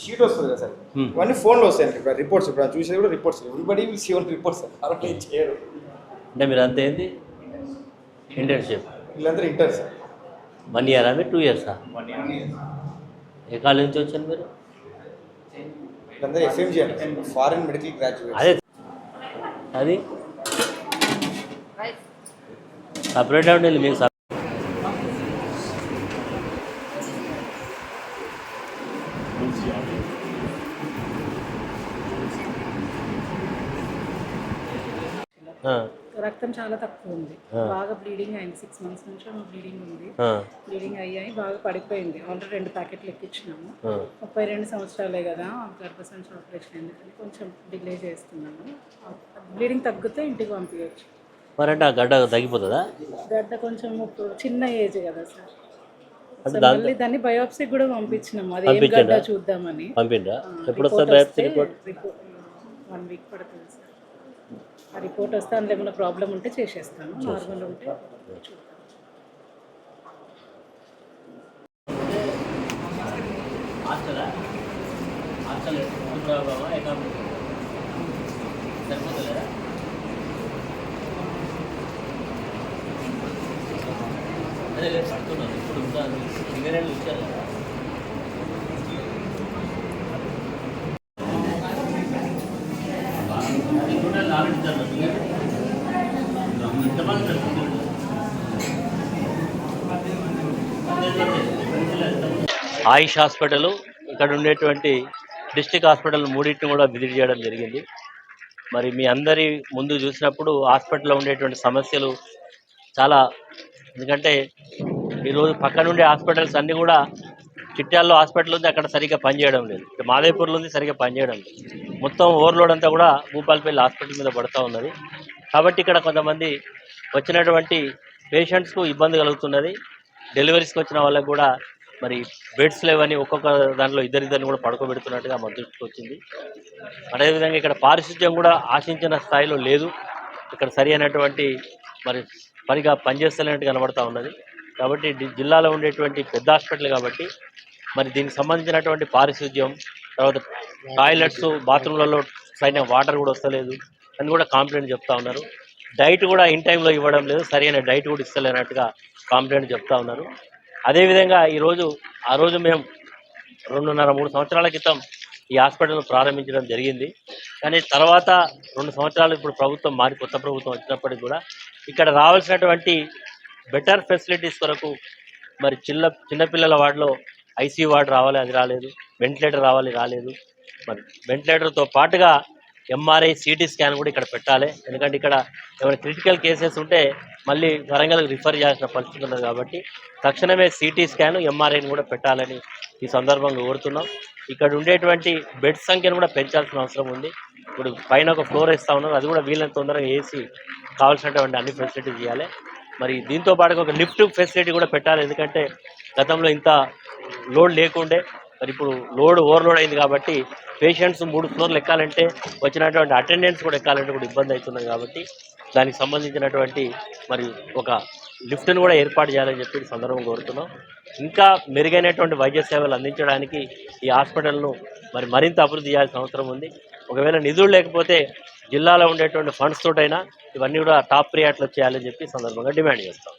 Sheet వస్తుంది కదా sir. ఇవన్నీ ఫోన్లో వస్తాయి ఇప్పుడు రిపోర్ట్స్ ఇప్పుడు చూసేది కూడా reports everybody will see own reports అలా ఏం చేయరు. అంటే మీరు అంత ఏంది? ఇంటర్న్షిప్ వీళ్ళందరూ ఇంటర్ సార్. వన్ ఇయరా మీరు? టూ ఇయర్సా ఏ కాలేజ్ నుంచి వచ్చాను మీరు? వీళ్ళందరూ ఎఫ్ఎంజీ అండి. ఫారిన్ మెడికల్ గ్రాడ్యుయేట్ అదే. అది? సపరేట్ ఉండాలి మీకు రక్తం చాలా తక్కువ ఉంది. బాగా బ్లీడింగ్ అయింది. సిక్స్ మంత్స్ నుంచి బ్లీడింగ్ ఉంది. బ్లీడింగ్ అయ్యాయి బాగా పడిపోయింది. ఆల్రెడీ రెండు ప్యాకెట్లు ఎక్కించినాము. ముప్పై రెండు సంవత్సరాలే కదా గర్భసంచి ఆపరేషన్ ఎందుకని కొంచెం డిలే చేస్తున్నాము. బ్లీడింగ్ తగ్గితే ఇంటికి పంపించవచ్చు మరంటే ఆ గడ్డ తగ్గిపోతుందా? గడ్డ కొంచెం చిన్న ఏజ్ కదా సార్. అంటే మళ్ళీ దాన్ని బయోప్సీ కూడా పంపించినాము. అది ఏం? గడ్డ చూద్దామని. పంపిండ్రా ఎప్పుడు బయోప్సీ రిపోర్ట్ వన్ వీక్ పడుతుంది సార్. ఆ రిపోర్ట్ వస్తే అందులో ఏమైనా ప్రాబ్లం ఉంటే చేసేస్తాను. నార్మల్ ఉంటే సరిపోతలేదా అదే లేదు పడుతున్నాను ఇప్పుడు ఇంకా ఇంజనీర్లు ఇచ్చారు కదా టోటల్ ఆల్రెడీ ఇచ్చారు ఎంతమంది పెట్టుకుంటారు ఆయుష్ హాస్పిటల్ ఇక్కడ ఉండేటువంటి డిస్టిక్ హాస్పిటల్ మూడింటిని కూడా విజిట్ చేయడం జరిగింది. మరి మీ అందరి ముందు చూసినప్పుడు హాస్పిటల్లో ఉండేటువంటి సమస్యలు చాలా ఎందుకంటే ఈరోజు పక్కనుండే హాస్పిటల్స్ అన్నీ కూడా చిట్యాల్లో హాస్పిటల్ ఉంది అక్కడ సరిగ్గా పనిచేయడం లేదు. మాదేపూర్లో ఉంది సరిగ్గా పనిచేయడం లేదు. మొత్తం ఓవర్లోడ్ అంతా కూడా భూపాలపల్లి హాస్పిటల్ మీద పడుతూ ఉన్నది. కాబట్టి ఇక్కడ కొంతమంది వచ్చినటువంటి పేషెంట్స్కు ఇబ్బంది కలుగుతున్నది. డెలివరీస్కి వచ్చిన వాళ్ళకు కూడా మరి బెడ్స్ లేవని ఒక్కొక్క దాంట్లో ఇద్దరిద్దరిని కూడా పడుకోబెడుతున్నట్టుగా మా దృష్టికి వచ్చింది. అదేవిధంగా ఇక్కడ పారిశుధ్యం కూడా ఆశించిన స్థాయిలో లేదు. ఇక్కడ సరి అయినటువంటి మరి సరిగా పనిచేస్తలేనట్టు కనబడతా ఉన్నది. కాబట్టి జిల్లాలో ఉండేటువంటి పెద్ద హాస్పిటల్ కాబట్టి మరి దీనికి సంబంధించినటువంటి పారిశుద్ధ్యం తర్వాత టాయిలెట్స్ బాత్రూమ్లలో సరైన వాటర్ కూడా వస్తలేదు అని కూడా కాంప్లైంట్ చెప్తా ఉన్నారు. డైట్ కూడా ఇన్ టైంలో ఇవ్వడం లేదు సరైన డైట్ కూడా ఇస్తలేనట్టుగా కాంప్లైంట్ చెప్తా ఉన్నారు. అదేవిధంగా ఈరోజు ఆ రోజు మేము రెండున్నర మూడు సంవత్సరాల క్రితం ఈ హాస్పిటల్ను ప్రారంభించడం జరిగింది. కానీ తర్వాత రెండు సంవత్సరాలు ఇప్పుడు ప్రభుత్వం మారి కొత్త ప్రభుత్వం వచ్చినప్పటికి కూడా ఇక్కడ రావాల్సినటువంటి బెటర్ ఫెసిలిటీస్ కొరకు మరి చిన్న చిన్నపిల్లల వార్డులో ఐసీయూ వార్డు రావాలి అది రాలేదు. వెంటిలేటర్ రావాలి రాలేదు. మరి వెంటిలేటర్తో పాటుగా ఎంఆర్ఐ సిటీ స్కాన్ కూడా ఇక్కడ పెట్టాలి. ఎందుకంటే ఇక్కడ ఏమైనా క్రిటికల్ కేసెస్ ఉంటే మళ్ళీ వరంగల్కి రిఫర్ చేయాల్సిన పరిస్థితి ఉన్నది కాబట్టి తక్షణమే సిటీ స్కాన్ ఎంఆర్ఐని కూడా పెట్టాలని ఈ సందర్భంగా కోరుతున్నాం. ఇక్కడ ఉండేటువంటి బెడ్ సంఖ్యను కూడా పెంచాల్సిన అవసరం ఉంది. ఇప్పుడు పైన ఒక ఫ్లోర్ ఇస్తూ ఉన్నారు. అది కూడా వీళ్ళని తొందరగా వేసి కావాల్సినటువంటి అన్ని ఫెసిలిటీస్ ఇవ్వాలి. మరి దీంతో పాటుగా ఒక లిఫ్ట్ ఫెసిలిటీ కూడా పెట్టాలి. ఎందుకంటే గతంలో ఇంత లోడ్ లేకుండే మరి ఇప్పుడు లోడ్ ఓవర్లోడ్ అయింది కాబట్టి పేషెంట్స్ మూడు ఫ్లోర్లు ఎక్కాలంటే వచ్చినటువంటి అటెండెన్స్ కూడా ఎక్కాలంటే కూడా ఇబ్బంది అవుతున్నది కాబట్టి దానికి సంబంధించినటువంటి మరి ఒక లిఫ్ట్ను కూడా ఏర్పాటు చేయాలని చెప్పి సందర్భం కోరుతున్నాం. ఇంకా మెరుగైనటువంటి వైద్య సేవలు అందించడానికి ఈ హాస్పిటల్ను మరి మరింత అభివృద్ధి చేయాల్సిన అవసరం ఉంది. ఒకవేళ నిధులు లేకపోతే జిల్లాలో ఉండేటువంటి ఫండ్స్ తోటైనా ఇవన్నీ కూడా టాప్ ప్రియాట్లో చేయాలని చెప్పి సందర్భంగా డిమాండ్ చేస్తాం.